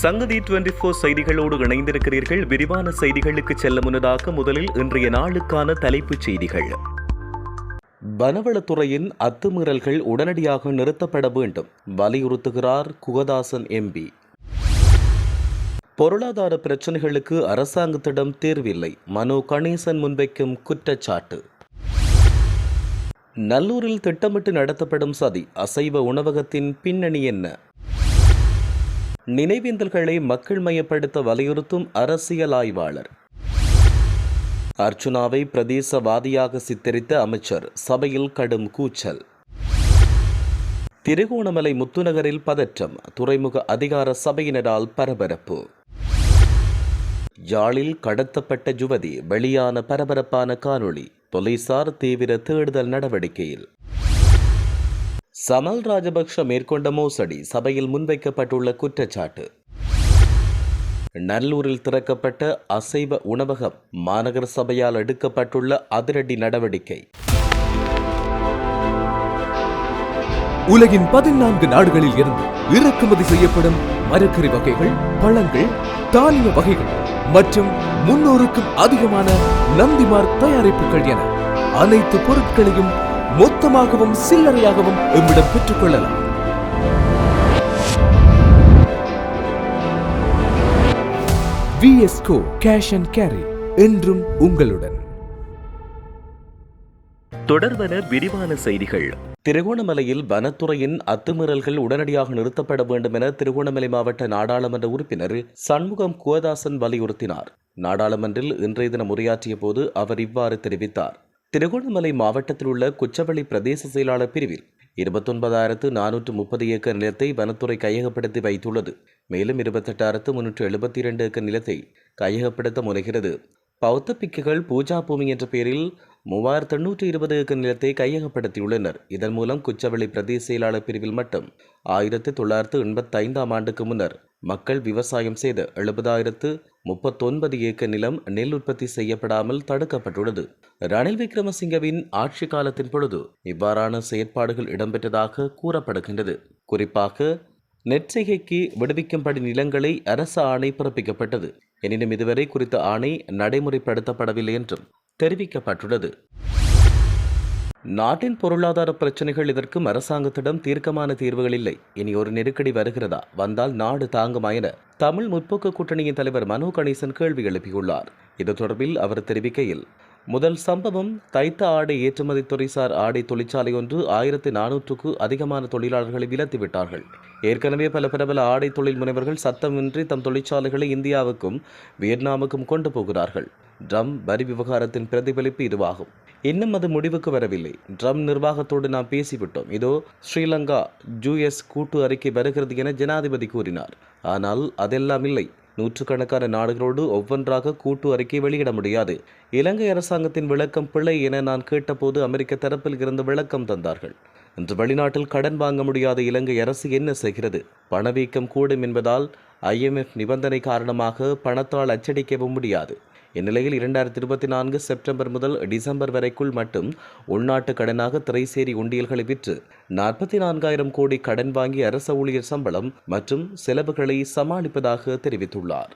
சங்கதி twenty four செய்திகளோடு இணைந்திருக்கிறீர்கள். விரிவான செய்திகளுக்கு செல்ல முன்னதாக முதலில் இன்றைய நாளுக்கான தலைப்புச் செய்திகள். வனவளத்துறையின் அத்துமீறல்கள் உடனடியாக நிறுத்தப்பட வேண்டும். வலியுறுத்துகிறார் குகதாசன் எம்பி. பொருளாதார பிரச்சினைகளுக்கு அரசாங்கத்திடம் தீர்வில்லை. மனோ கணேசன் முன்வைக்கும் குற்றச்சாட்டு. நல்லூரில் திட்டமிட்டு நடத்தப்படும் சதி அசைவ உணவகத்தின் பின்னணி என்ன? நினைவேந்தல்களை மக்கள் மயப்படுத்த வலியுறுத்தும் அரசியல் ஆய்வாளர். அர்ச்சுனாவை பிரதேசவாதியாக சித்தரித்த அமைச்சர் சபையில் கடும் கூச்சல். திருகோணமலை முத்துநகரில் பதற்றம் துறைமுக அதிகார சபையினரால் பரபரப்பு. யாழில் கடத்தப்பட்ட யுவதி வெளியான பரபரப்பான காணொளி போலீசார் தீவிர தேடுதல் நடவடிக்கையில். சமல் ராஜபக்ஷ மேற்கொண்ட மோசடி சபையில் முன்வைக்கப்பட்டுள்ள குற்றச்சாட்டு. நல்லூரில் திறக்கப்பட்ட அசைவ உணவகம் மாநகர சபையால் எடுக்கப்பட்டுள்ள அதிரடி நடவடிக்கை. உலகின் பதினான்கு நாடுகளில் இருந்து இறக்குமதி செய்யப்படும் மரக்கறி வகைகள் பழங்கள் தானிய வகைகள் மற்றும் முன்னூறுக்கும் அதிகமான நந்திமார் தயாரிப்புகள் என அனைத்து பொருட்களையும் மொத்தமாகவும் சில்லறையாகவும் எம்மிடம் பெற்றுக்கொள்ளலாம் விஎஸ்கோ கேஷ் அண்ட் கேரி என்றும் உங்களுடன். தொடர்வன விரிவான செய்திகள். திருகோணமலையில் வனத்துறையின் அத்துமீறல்கள் உடனடியாக நிறுத்தப்பட வேண்டும் என திருகோணமலை மாவட்ட நாடாளுமன்ற உறுப்பினர் சண்முகம் குவதாசன் வலியுறுத்தினார். நாடாளுமன்றில் இன்றைய தினம் உரையாற்றிய போது அவர் இவ்வாறு தெரிவித்தார். திருகோணமலை மாவட்டத்தில் உள்ள குச்சவெளி பிரதேச செயலாளர் பிரிவில் இருபத்தொன்பதாயிரத்து நானூற்று முப்பது ஏக்கர் நிலத்தை வனத்துறை கையகப்படுத்தி வைத்துள்ளது. மேலும் இருபத்தெட்டாயிரத்து முன்னூற்று எழுபத்தி இரண்டு ஏக்கர் நிலத்தை கையகப்படுத்த முனைகிறது. பௌத்த பிக்குகள் பூஜா பூமி என்ற பெயரில் மூவாயிரத்து தொண்ணூற்றி இருபது ஏக்கர் நிலத்தை கையகப்படுத்தியுள்ளனர். இதன் மூலம் குச்சவெளி பிரதேச செயலாளர் பிரிவில் மட்டும் ஆயிரத்து தொள்ளாயிரத்து எண்பத்தி ஐந்தாம் ஆண்டுக்கு முன்னர் மக்கள் விவசாயம் செய்த எழுபதாயிரத்து முப்பத்தொன்பது ஏக்கர் நிலம் நெல் உற்பத்தி செய்யப்படாமல் தடுக்கப்பட்டுள்ளது. ரணில் விக்ரமசிங்கவின் ஆட்சி காலத்தின் பொழுது இவ்வாறான செயற்பாடுகள் இடம்பெற்றதாக கூறப்படுகின்றது. குறிப்பாக நெற்செய்கைக்கு விடுவிக்கும்படி நிலங்களை அரசு ஆணை பிறப்பிக்கப்பட்டது. எனினும் இதுவரை குறித்த ஆணை நடைமுறைப்படுத்தப்படவில்லை என்றும் தெரிவிக்கப்பட்டுள்ளது. நாட்டின் பொருளாதார பிரச்சனைகள் இதற்கும் அரசாங்கத்திடம் தீர்க்கமான தீர்வுகள் இல்லை. இனி ஒரு நெருக்கடி வருகிறதா? வந்தால் நாடு தாங்குமா என தமிழ் முற்போக்கு கூட்டணியின் தலைவர் மனோ கணேசன் கேள்வி எழுப்பியுள்ளார். இது தொடர்பில் அவர் தெரிவிக்கையில் முதல் சம்பவம் தைத்த ஆடை ஏற்றுமதி துறைசார் ஆடை தொழிற்சாலை ஒன்று ஆயிரத்தி நானூற்றுக்கு அதிகமான தொழிலாளர்களை விலத்திவிட்டார்கள் ஏற்கனவே பல பிரபல ஆடை தொழில் முனைவர்கள் சத்தமின்றி தம் தொழிற்சாலைகளை இந்தியாவுக்கும் வியட்நாமுக்கும் கொண்டு போகிறார்கள். ட்ரம் வரி விவகாரத்தின் பிரதிபலிப்பு இதுவாகும். இன்னும் அது முடிவுக்கு வரவில்லை. ட்ரம் நிர்வாகத்தோடு நாம் பேசிவிட்டோம். இதோ ஸ்ரீலங்கா ஜூஎஸ் கூட்டு அறிக்கை வருகிறது என ஜனாதிபதி கூறினார். ஆனால் அதெல்லாம் இல்லை. நூற்றுக்கணக்கான நாடுகளோடு ஒவ்வொன்றாக கூட்டு அறிக்கை வெளியிட முடியாது. இலங்கை அரசாங்கத்தின் விளக்கம் பிழை என நான் கேட்டபோது அமெரிக்க தரப்பில் இருந்து விளக்கம் தந்தார்கள். இன்று வெளிநாட்டில் கடன் வாங்க முடியாத இலங்கை அரசு என்ன செய்கிறது? பணவீக்கம் கூடும் என்பதால் ஐஎம்எஃப் நிபந்தனை காரணமாக பணத்தால் அச்சடிக்கவும் முடியாது. இந்நிலையில் இரண்டாயிரத்தி இருபத்தி நான்கு செப்டம்பர் முதல் டிசம்பர் வரைக்குள் மட்டும் உள்நாட்டு கடனாக திரைசேரி உண்டியல்களை விற்று நாற்பத்தி நான்காயிரம் கோடி கடன் வாங்கி அரச ஊழியர் சம்பளம் மற்றும் செலவுகளை சமாளிப்பதாக தெரிவித்துள்ளார்.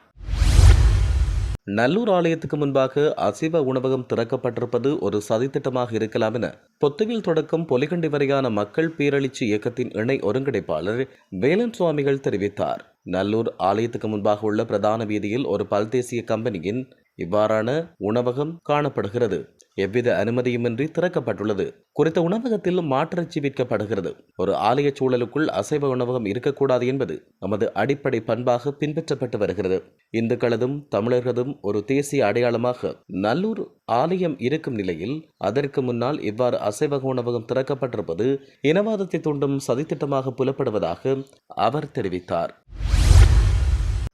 நல்லூர் ஆலயத்துக்கு முன்பாக அசைவ உணவகம் திறக்கப்பட்டிருப்பது ஒரு சதித்திட்டமாக இருக்கலாம் என பொத்துவில் தொடக்கம் பொலிகண்டி வரையான மக்கள் பேரழிச்சி இயக்கத்தின் இணை ஒருங்கிணைப்பாளர் வேலன் சுவாமிகள் தெரிவித்தார். நல்லூர் ஆலயத்துக்கு முன்பாக உள்ள பிரதான வீதியில் ஒரு பல்தேசிய கம்பெனியின் இவ்வாறான உணவகம் காணப்படுகிறது. எவ்வித அனுமதியுமின்றி திறக்கப்பட்டுள்ளது. குறித்த உணவகத்தில் மாட்டிறைச்சி விற்கப்படுகிறது. ஒரு ஆலய சூழலுக்குள் அசைவ உணவகம் இருக்கக்கூடாது என்பது நமது அடிப்படை பண்பாக பின்பற்றப்பட்டு வருகிறது. இந்துக்களதும் தமிழர்களதும் ஒரு தேசிய அடையாளமாக நல்லூர் ஆலயம் இருக்கும் நிலையில் அதற்கு முன்னால் இவ்வாறு அசைவ உணவகம் திறக்கப்பட்டிருப்பது இனவாதத்தை தூண்டும் சதித்திட்டமாக புலப்படுவதாக அவர் தெரிவித்தார்.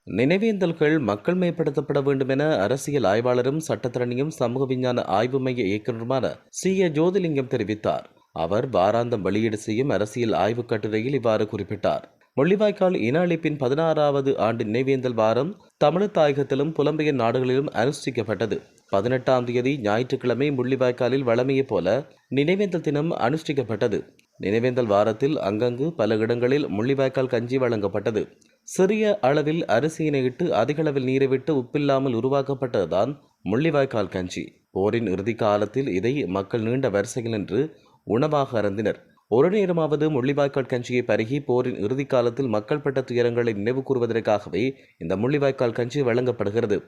நினைவேந்தல்கள் மக்கள் மேம்படுத்தப்பட வேண்டும் என அரசியல் ஆய்வாளரும் சட்டத்திறனியும் சமூக விஞ்ஞான ஆய்வு மைய இயக்குநருமான சி. ஏ. ஜோதிலிங்கம் தெரிவித்தார். அவர் வாராந்தம் வெளியீடு செய்யும் அரசியல் ஆய்வுக் கட்டுரையில் இவ்வாறு குறிப்பிட்டார். முள்ளிவாய்க்கால் இன அழிப்பின் பதினாறாவது ஆண்டு நினைவேந்தல் வாரம் தமிழ் தாயகத்திலும் புலம்பெயர் நாடுகளிலும் அனுஷ்டிக்கப்பட்டது. பதினெட்டாம் தேதி ஞாயிற்றுக்கிழமை முள்ளிவாய்க்காலில் வழமையைப் போல நினைவேந்தல் தினம் அனுஷ்டிக்கப்பட்டது. நினைவேந்தல் வாரத்தில் அங்கங்கு பல இடங்களில் முள்ளிவாய்க்கால் கஞ்சி வழங்கப்பட்டது. சிறிய அளவில் அரிசியினை இட்டு அதிக அளவில் நீரை விட்டு உப்பில்லாமல் உருவாக்கப்பட்டதுதான் முள்ளிவாய்க்கால் கஞ்சி. போரின் இறுதி காலத்தில் இதை மக்கள் நீண்ட வரிசையில் நின்று உணவாக அருந்தினர். ஒரு நேரமாவது முள்ளிவாய்க்கால் கஞ்சியை பருகி போரின் இறுதி காலத்தில் மக்கள் பட்ட துயரங்களை நினைவு கூறுவதற்காகவே இந்த முள்ளிவாய்க்கால் கஞ்சி வழங்கப்படுகிறது.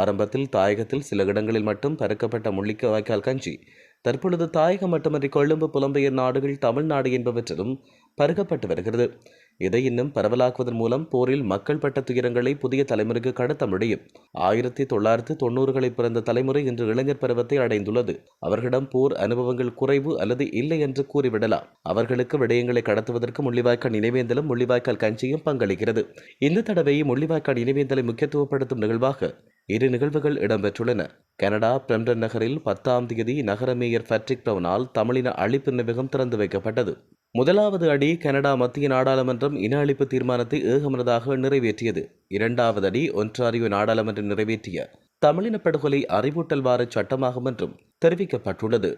ஆரம்பத்தில் தாயகத்தில் சில இடங்களில் மட்டும் பறக்கப்பட்ட முள்ளிவாய்க்கால் கஞ்சி தற்பொழுது தாயகம் மட்டுமன்றி கொழும்பு புலம்பெயர் நாடுகள் தமிழ்நாடு என்பவற்றிலும் பருகப்பட்டு வருகிறது. இதை இன்னும் பரவலாக்குவதன் மூலம் போரில் மக்கள் பட்ட துயரங்களை புதிய தலைமுறைக்கு கடத்த முடியும். ஆயிரத்தி தொள்ளாயிரத்தி தொண்ணூறுகளில் பிறந்த தலைமுறை இன்று இளைஞர் பருவத்தை அடைந்துள்ளது. அவர்களிடம் போர் அனுபவங்கள் குறைவு அல்லது இல்லை என்று கூறிவிடலாம். அவர்களுக்கு விடயங்களை கடத்துவதற்கு முள்ளிவாய்க்கால் நினைவேந்தலும் முள்ளிவாய்க்கால் கஞ்சியும் பங்களிக்கிறது. இந்த தடவை முள்ளிவாய்க்கால் நினைவேந்தலை முக்கியத்துவப்படுத்தும் நிகழ்வாக இரு நிகழ்வுகள் இடம்பெற்றுள்ளன. கனடா பிரம்டன் நகரில் பத்தாம் தேதி நகர மேயர் பேட்ரிக் பிரவுனால் தமிழின அழிப்பு நினைவகம் திறந்து வைக்கப்பட்டது. முதலாவது அடி கனடா மத்திய நாடாளுமன்றம் இன அழிப்பு தீர்மானத்தை ஏகமனதாக நிறைவேற்றியது. இரண்டாவது அடி ஒன்றாரியோ நாடாளுமன்றம் நிறைவேற்றிய தமிழின படுகொலை அறிவூட்டல் வார சட்டமாகும் என்றும் தெரிவிக்கப்பட்டுள்ளது.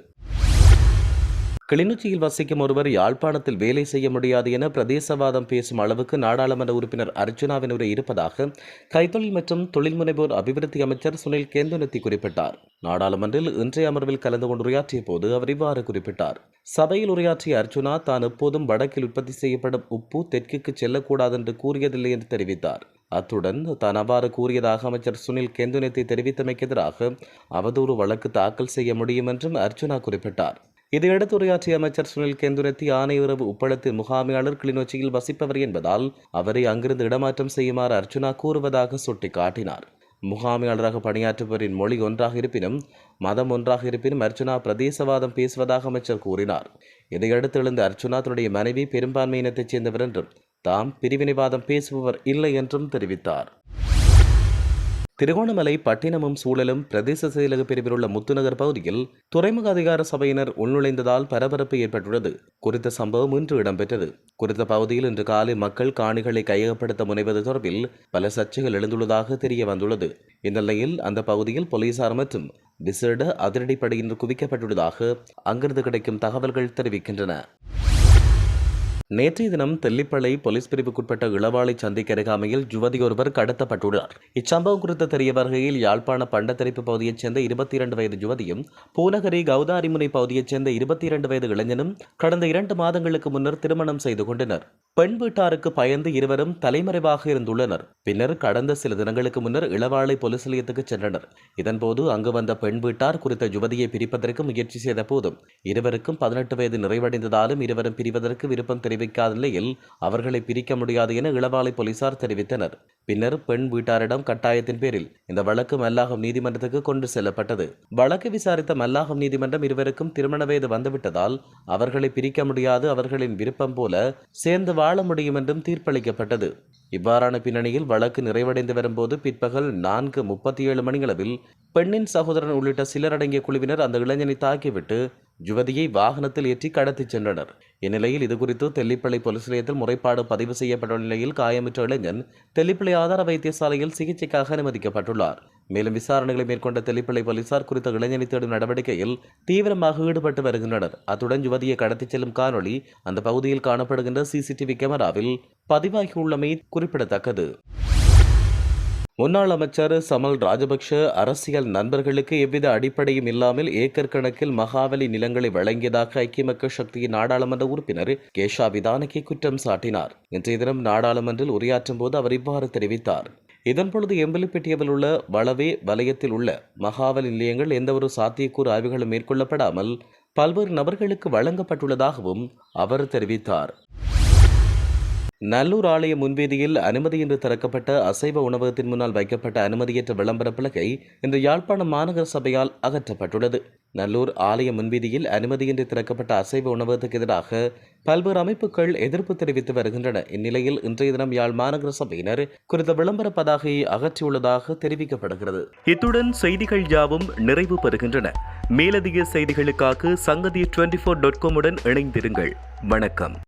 கிளிநொச்சியில் வசிக்கும் ஒருவர் யாழ்ப்பாணத்தில் வேலை செய்ய முடியாது என பிரதேசவாதம் பேசும் அளவுக்கு நாடாளுமன்ற உறுப்பினர் அர்ஜுனாவின் உரை இருப்பதாக கைத்தொழில் மற்றும் தொழில் முனைவோர் அபிவிருத்தி அமைச்சர் சுனில் கேந்துனத்தி குறிப்பிட்டார். நாடாளுமன்றில் இன்றைய அமர்வில் கலந்து கொண்டு உரையாற்றிய போது அவர் இவ்வாறு குறிப்பிட்டார். சபையில் உரையாற்றிய அர்ஜுனா தான் எப்போதும் வடக்கில் உற்பத்தி செய்யப்படும் உப்பு தெற்குக்கு செல்லக்கூடாது என்று கூறியதில்லை என்று தெரிவித்தார். அத்துடன் தான் அவ்வாறு கூறியதாக அமைச்சர் சுனில் கேந்துனத்தை தெரிவித்தமைக்கு எதிராக அவதூறு வழக்கு தாக்கல் செய்ய முடியும் என்றும் அர்ஜுனா குறிப்பிட்டார். இதையடுத்து உரையாற்றிய அமைச்சர் சுனில் கேந்துரத்தி ஆணையுறவு உப்பளத்தின் முகாமையாளர் கிளிநொச்சியில் வசிப்பவர் என்பதால் அவரை அங்கிருந்து இடமாற்றம் செய்யுமாறு அர்ச்சுனா கூறுவதாக சுட்டிக்காட்டினார். முகாமையாளராக பணியாற்றுபவரின் மொழி ஒன்றாக இருப்பினும் மதம் ஒன்றாக இருப்பினும் அர்ச்சுனா பிரதேசவாதம் பேசுவதாக அமைச்சர் கூறினார். இதையடுத்து எழுந்த அர்ச்சுனா தன்னுடைய மனைவி பெரும்பான்மை இனத்தைச் சேர்ந்தவர் என்றும் தாம் பிரிவினைவாதம் பேசுபவர் இல்லை என்றும் தெரிவித்தார். திருகோணமலை பட்டினமும் சூழலும் பிரதேச செயலக பிரிவில் உள்ள முத்துநகர் பகுதியில் துறைமுக அதிகார சபையினர் உள்நுழைந்ததால் பரபரப்பு ஏற்பட்டுள்ளது. குறித்த சம்பவம் இன்று இடம்பெற்றது. குறித்த பகுதியில் இன்று காலை மக்கள் காணிகளை கையகப்படுத்த முனைவது தொடர்பில் பல சர்ச்சைகள் எழுந்துள்ளதாக தெரிய வந்துள்ளது. இந்நிலையில் அந்த பகுதியில் போலீசார் மற்றும் விசேட அதிரடிப்படையினர் குவிக்கப்பட்டுள்ளதாக அங்கிருந்து கிடைக்கும் தகவல்கள் தெரிவிக்கின்றன. நேற்றைய தினம் தெல்லிப்பளை போலீஸ் பிரிவுக்குட்பட்ட இளவாளை சந்திக்க அருகாமையில் யுவதி ஒருவர் கடத்தப்பட்டுள்ளார். இச்சம்பவம் குறித்து தெரிய வருகையில் யாழ்ப்பாண பண்டத்தரிப்பு பகுதியைச் சேர்ந்த இருபத்தி இரண்டு வயது யுவதியும் பூநகரி கௌதாரிமுனை பகுதியைச் சேர்ந்த இருபத்தி இரண்டு வயது இளைஞனும் கடந்த இரண்டு மாதங்களுக்கு முன்னர் திருமணம் செய்து கொண்டனர். பெண் வீட்டாருக்கு பயந்து இருவரும் தலைமறைவாக இருந்துள்ளனர். பின்னர் கடந்த சில தினங்களுக்கு முன்னர் இளவாளை போலீஸ் நிலையத்துக்கு சென்றனர். இதன்போது அங்கு வந்த பெண் வீட்டார் குறித்த யுவதியை பிரிப்பதற்கு முயற்சி செய்த போதும் இருவருக்கும் பதினெட்டு வயது நிறைவடைந்ததாலும் இருவரும் பிரிவதற்கு விருப்பம் தெரிவிக்காத நிலையில் அவர்களை பிரிக்க முடியாது என இளவாலை போலீசார் தெரிவித்தனர். பின்னர் பெண் வீட்டாரிடம் கட்டாயத்தின் பேரில் இந்த வழக்கு மல்லாகம் நீதிமன்றத்துக்கு கொண்டு செல்லப்பட்டது. வழக்கு விசாரித்த மல்லாகம் நீதிமன்றம் இருவருக்கும் திருமண வயது வந்துவிட்டதால் அவர்களை பிரிக்க முடியாது அவர்களின் விருப்பம் போல சேர்ந்து வாழ முடியும் என்றும் தீர்ப்பளிக்கப்பட்டது. இவ்வாறான பின்னணியில் வழக்கு நிறைவடைந்து வரும்போது பிற்பகல் நான்கு முப்பத்தி ஏழு மணியளவில் பெண்ணின் சகோதரன் உள்ளிட்ட சிலர் அடங்கிய குழுவினர் அந்த இளைஞனை தாக்கிவிட்டு யுவதியை வாகனத்தில் ஏற்றி கடத்திச் சென்றனர். இந்நிலையில் இதுகுறித்து தெல்லிப்பளை போலீஸ் நிலையத்தில் முறைப்பாடு பதிவு செய்யப்பட்ட நிலையில் காயமுற்ற இளைஞன் தெல்லிப்பிள்ளை ஆதார வைத்தியசாலையில் சிகிச்சைக்காக அனுமதிக்கப்பட்டுள்ளார். மேலும் விசாரணைகளை மேற்கொண்ட தெல்லிப்பிள்ளை போலீசார் குறித்த இளைஞனை தேடும் நடவடிக்கையில் தீவிரமாக ஈடுபட்டு வருகின்றனர். அத்துடன் யுவதியை கடத்திச் செல்லும் காணொளி அந்த பகுதியில் காணப்படுகின்ற சிசிடிவி கேமராவில் பதிவாகியுள்ளமை குறிப்பிடத்தக்கது. முன்னாள் அமைச்சர் சமல் ராஜபக்ஷ அரசியல் நண்பர்களுக்கு எவ்வித அடிப்படையும் இல்லாமல் ஏக்கர் கணக்கில் மகாவலி நிலங்களை வழங்கியதாக ஐக்கிய மக்கள் சக்தியின் நாடாளுமன்ற உறுப்பினர் கேஷா விதானகி குற்றம் சாட்டினார். இன்றைய தினம் நாடாளுமன்றில் உரையாற்றும் போது அவர் இவ்வாறு தெரிவித்தார். இதன்பொழுது எம்பலிப்பட்டியவில் உள்ள வளவே வலயத்தில் உள்ள மகாவலி நிலையங்கள் எந்தவொரு சாத்தியக்கூறு ஆய்வுகளும் மேற்கொள்ளப்படாமல் பல்வேறு நபர்களுக்கு வழங்கப்பட்டுள்ளதாகவும் அவர் தெரிவித்தார். நல்லூர் ஆலய முன்வீதியில் அனுமதியின்றி திறக்கப்பட்ட அசைவ உணவகத்தின் முன்னால் வைக்கப்பட்ட அனுமதியற்ற விளம்பர பலகை இன்று யாழ்ப்பாணம் மாநகர சபையால் அகற்றப்பட்டுள்ளது. நல்லூர் ஆலய முன்வீதியில் அனுமதியின்றி திறக்கப்பட்ட அசைவ உணவகத்துக்கு எதிராக பல்வேறு அமைப்புகள் எதிர்ப்பு தெரிவித்து வருகின்றன. இந்நிலையில் இன்றைய தினம் யாழ் மாநகர சபையினர் குறித்த விளம்பர பதாகையை அகற்றியுள்ளதாக தெரிவிக்கப்படுகிறது. இத்துடன் செய்திகள் யாவும் நிறைவு பெறுகின்றன. மேலதிக செய்திகளுக்காக சங்கதி டுவெண்டி ஃபோர் டாட் காமுடன் இணைந்திருங்கள். வணக்கம்.